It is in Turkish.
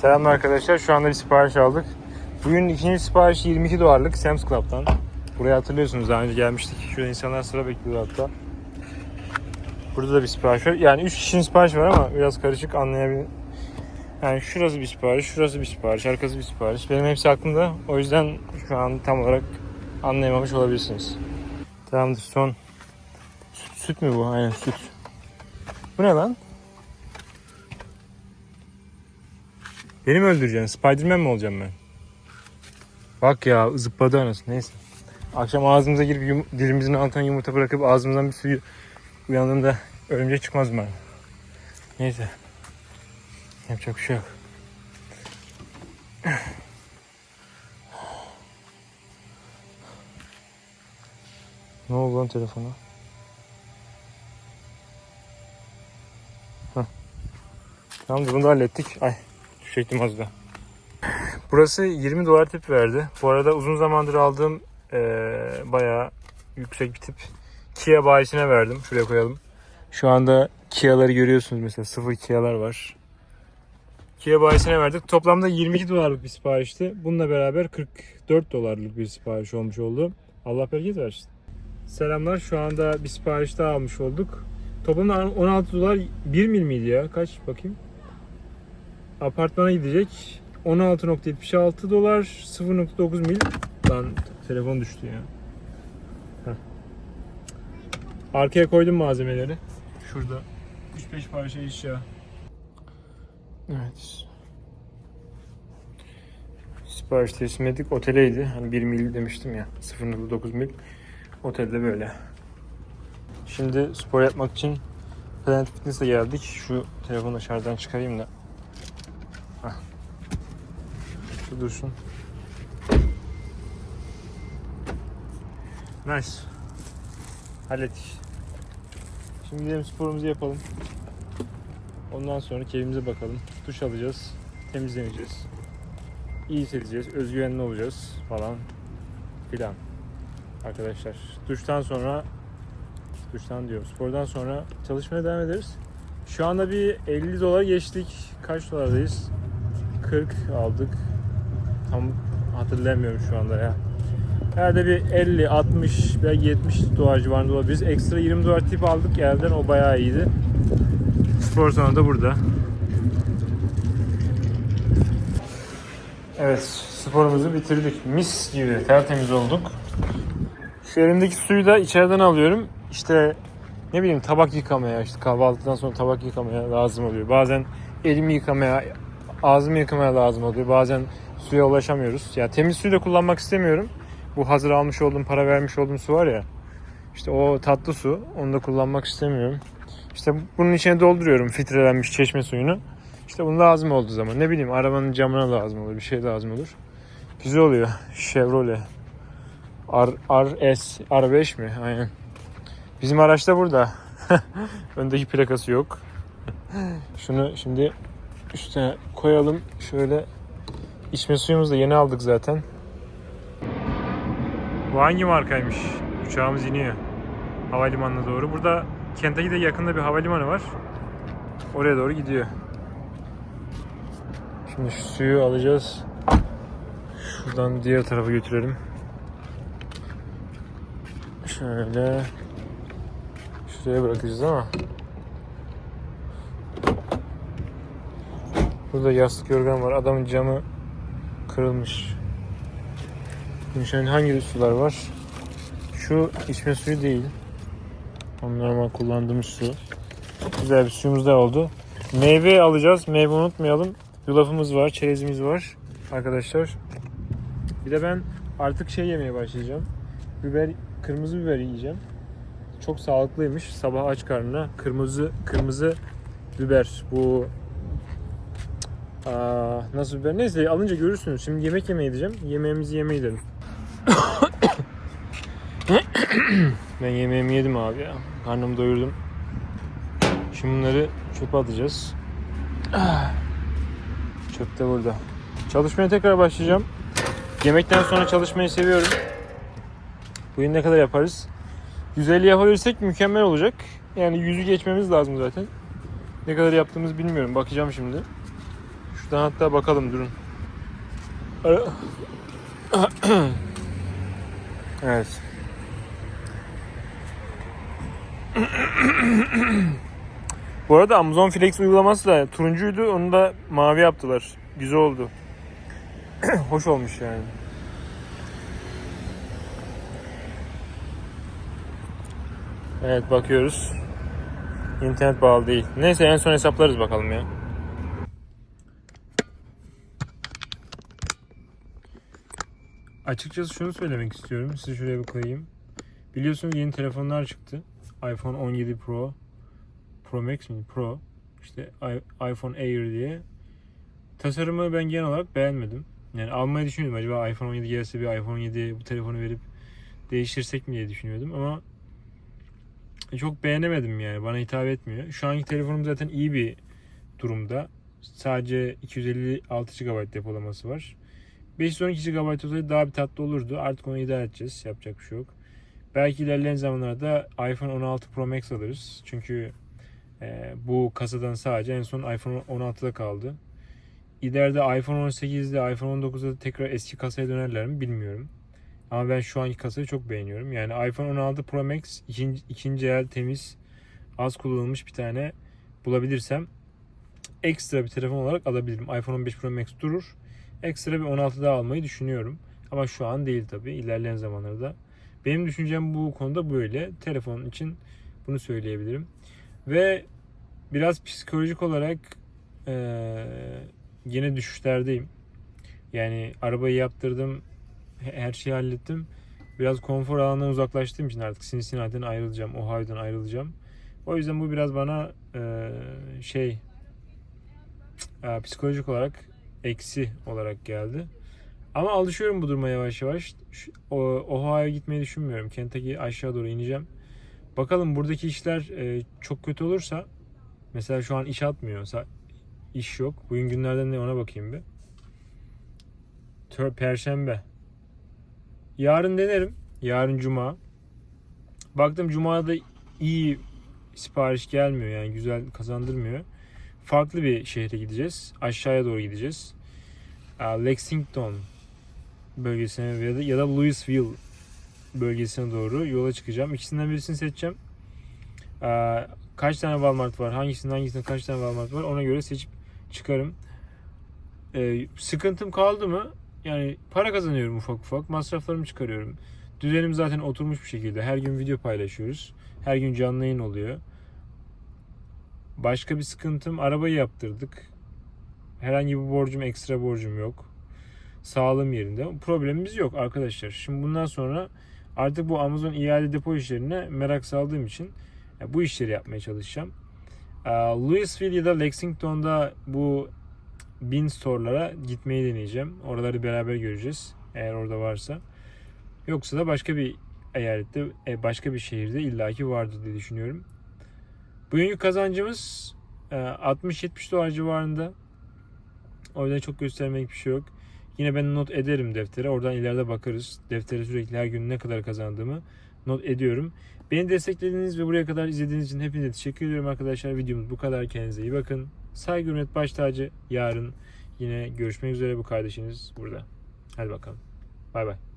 Selam arkadaşlar. Şu anda bir sipariş aldık. Bugün ikinci sipariş 22 dolarlık Sam's Club'tan. Buraya hatırlıyorsunuz daha önce gelmiştik. Şurada insanlar sıra bekliyor hatta. Burada da bir sipariş var. Yani 3 kişinin sipariş var ama biraz karışık anlayabilir. Yani şurası bir sipariş, şurası bir sipariş, arkası bir sipariş. Benim hepsi aklımda. O yüzden şu an tam olarak anlayamamış olabilirsiniz. Tamamdır son. Süt, süt mü bu? Aynen süt. Bu ne lan? Beni mi öldüreceksin? Spiderman mi olacağım ben? Bak ya zıpladı anasını neyse. Akşam ağzımıza girip yum- dilimizin altına yumurta bırakıp ağzımızdan bir suyu uyandığımda örümcek çıkmaz mı? Neyse. Yapacak bir şey yok. Ne oldu lan telefona? Heh. Tamam bunu da hallettik. Ay düşecektim az da. Burası 20 dolar tip verdi. Bu arada uzun zamandır aldığım eee bayağı yüksek bir tip Kia bayisine verdim. Şuraya koyalım. Şu anda Kia'ları görüyorsunuz mesela sıfır Kia'lar var. Kia bayisine verdik. Toplamda 22 dolarlık bir siparişti. Bununla beraber 44 dolarlık bir sipariş olmuş oldu. Allah bereket versin. Selamlar. Şu anda bir sipariş daha almış olduk. Toplamda 16 dolar 1 mil miydi ya? Kaç bakayım? Apartmana gidecek. 16.76 dolar 0.9 mil. Lan telefon düştü ya. Heh. Arkaya koydum malzemeleri. Şurada. 3-5 parça eşya. Evet. Sipariş teslim ettik. Oteleydi. Hani 1 mil demiştim ya. 0.9 mil. Otelde böyle. Şimdi spor yapmak için Planet Fitness'e geldik. Şu telefonu dışarıdan çıkarayım da. Şu dursun. Nice. Hallettik. Şimdi gidelim sporumuzu yapalım. Ondan sonra keyfimize bakalım. Duş alacağız. Temizleneceğiz. İyi hissedeceğiz. Özgüvenli olacağız falan filan. Arkadaşlar duştan sonra duştan diyorum spordan sonra çalışmaya devam ederiz. Şu anda bir 50 dolar geçtik. Kaç dolardayız? 40 aldık. Tam hatırlamıyorum şu anda ya. Herhalde bir 50, 60 belki 70 dolar civarında olabiliriz. Ekstra 20 dolar tip aldık yerden o bayağı iyiydi. Spor salonu da burada. Evet sporumuzu bitirdik. Mis gibi tertemiz olduk. Şu elimdeki suyu da içeriden alıyorum. İşte ne bileyim tabak yıkamaya, işte kahvaltıdan sonra tabak yıkamaya lazım oluyor. Bazen elimi yıkamaya, ağzımı yıkamaya lazım oluyor. Bazen suya ulaşamıyoruz. Ya temiz suyu da kullanmak istemiyorum. Bu hazır almış olduğum, para vermiş olduğum su var ya. İşte o tatlı su. Onu da kullanmak istemiyorum. İşte bunun içine dolduruyorum filtrelenmiş çeşme suyunu. İşte bunu lazım olduğu zaman. Ne bileyim arabanın camına lazım olur. Bir şey lazım olur. Güzel oluyor. Chevrolet. R, RS, R5 mi? Aynen. Bizim araç da burada. Öndeki plakası yok. Şunu şimdi üstüne koyalım. Şöyle içme suyumuzu da yeni aldık zaten. Bu hangi markaymış? Uçağımız iniyor. Havalimanına doğru. Burada Kentucky'de yakında bir havalimanı var. Oraya doğru gidiyor. Şimdi şu suyu alacağız. Şuradan diğer tarafa götürelim. Şöyle şuraya bırakacağız ama Burada yastık yorgan var. Adamın camı kırılmış. Şöyle hangi sular var? Şu içme suyu değil. Normal kullandığımız su. Güzel bir suyumuz da oldu. Meyve alacağız. Meyve unutmayalım. Yulafımız var, çerezimiz var arkadaşlar. Bir de ben artık şey yemeye başlayacağım. Biber, kırmızı biber yiyeceğim. Çok sağlıklıymış. Sabah aç karnına kırmızı kırmızı biber. Bu Aa, nasıl biber? Neyse alınca görürsünüz. Şimdi yemek yemeye gideceğim. Yemeğimizi yemeye gidelim. ben yemeğimi yedim abi ya. Karnımı doyurdum. Şimdi bunları çöpe atacağız. Çöp de burada. Çalışmaya tekrar başlayacağım. Yemekten sonra çalışmayı seviyorum. Bugün ne kadar yaparız? 150 yapabilirsek mükemmel olacak. Yani yüzü geçmemiz lazım zaten. Ne kadar yaptığımızı bilmiyorum. Bakacağım şimdi. Şuradan hatta bakalım durun. Evet. Bu arada Amazon Flex uygulaması da turuncuydu. Onu da mavi yaptılar. Güzel oldu. Hoş olmuş yani. Evet bakıyoruz. İnternet bağlı değil. Neyse en son hesaplarız bakalım ya. Açıkçası şunu söylemek istiyorum. Size şuraya bir koyayım. Biliyorsunuz yeni telefonlar çıktı. iPhone 17 Pro, Pro Max mi? Pro. İşte iPhone Air diye. Tasarımı ben genel olarak beğenmedim. Yani almayı düşünüyordum. Acaba iPhone 17 gelse bir iPhone 7 bu telefonu verip değiştirsek mi diye düşünüyordum ama çok beğenemedim yani. Bana hitap etmiyor. Şu anki telefonum zaten iyi bir durumda. Sadece 256 GB depolaması var. 512 GB olsaydı daha bir tatlı olurdu. Artık onu idare edeceğiz. Yapacak bir şey yok. Belki ilerleyen zamanlarda iPhone 16 Pro Max alırız. Çünkü e, bu kasadan sadece en son iPhone 16'da kaldı. İleride iPhone 18'de, iPhone 19'da tekrar eski kasaya dönerler mi bilmiyorum. Ama ben şu anki kasayı çok beğeniyorum. Yani iPhone 16 Pro Max ikinci, ikinci el temiz az kullanılmış bir tane bulabilirsem ekstra bir telefon olarak alabilirim. iPhone 15 Pro Max durur. Ekstra bir 16 daha almayı düşünüyorum. Ama şu an değil tabii. İlerleyen zamanlarda. Benim düşüncem bu konuda böyle. Telefon için bunu söyleyebilirim. Ve biraz psikolojik olarak eee, yine düşüşlerdeyim. Yani arabayı yaptırdım. he- Her şeyi hallettim. Biraz konfor alanından uzaklaştığım için artık Cincinnati'den ayrılacağım. Ohio'dan ayrılacağım. O yüzden bu biraz bana eee, şey eee, psikolojik olarak eksi olarak geldi. Ama alışıyorum bu duruma yavaş yavaş. Ohio'ya gitmeyi düşünmüyorum. Kentucky aşağı doğru ineceğim. Bakalım buradaki işler e, çok kötü olursa mesela şu an iş atmıyor. İş yok. Bugün günlerden ne ona bakayım bir. Tör, Perşembe. Yarın denerim. Yarın cuma. Baktım cumada iyi sipariş gelmiyor yani güzel kazandırmıyor. Farklı bir şehre gideceğiz. Aşağıya doğru gideceğiz. Lexington bölgesine ya da, ya da Louisville bölgesine doğru yola çıkacağım. İkisinden birisini seçeceğim. Kaç tane Walmart var, hangisinin hangisinde kaç tane Walmart var ona göre seçip çıkarım. Ee, sıkıntım kaldı mı? Yani para kazanıyorum ufak ufak. Masraflarımı çıkarıyorum. Düzenim zaten oturmuş bir şekilde. Her gün video paylaşıyoruz. Her gün canlı yayın oluyor. Başka bir sıkıntım arabayı yaptırdık. Herhangi bir borcum, ekstra borcum yok. Sağlığım yerinde. Problemimiz yok arkadaşlar. Şimdi bundan sonra artık bu Amazon iade depo işlerine merak saldığım için bu işleri yapmaya çalışacağım. Ee, Louisville ya da Lexington'da bu bin store'lara gitmeyi deneyeceğim. Oraları beraber göreceğiz. Eğer orada varsa. Yoksa da başka bir eyalette, e, başka bir şehirde illaki vardır diye düşünüyorum. Bugünkü kazancımız e, 60-70 dolar civarında. O yüzden çok göstermek bir şey yok. Yine ben not ederim deftere. Oradan ileride bakarız. Deftere sürekli her gün ne kadar kazandığımı not ediyorum. Beni desteklediğiniz ve buraya kadar izlediğiniz için hepinize teşekkür ediyorum arkadaşlar. Videomuz bu kadar. Kendinize iyi bakın. Saygı hürmet baş tacı. Yarın yine görüşmek üzere bu kardeşiniz burada. Hadi bakalım. Bay bay.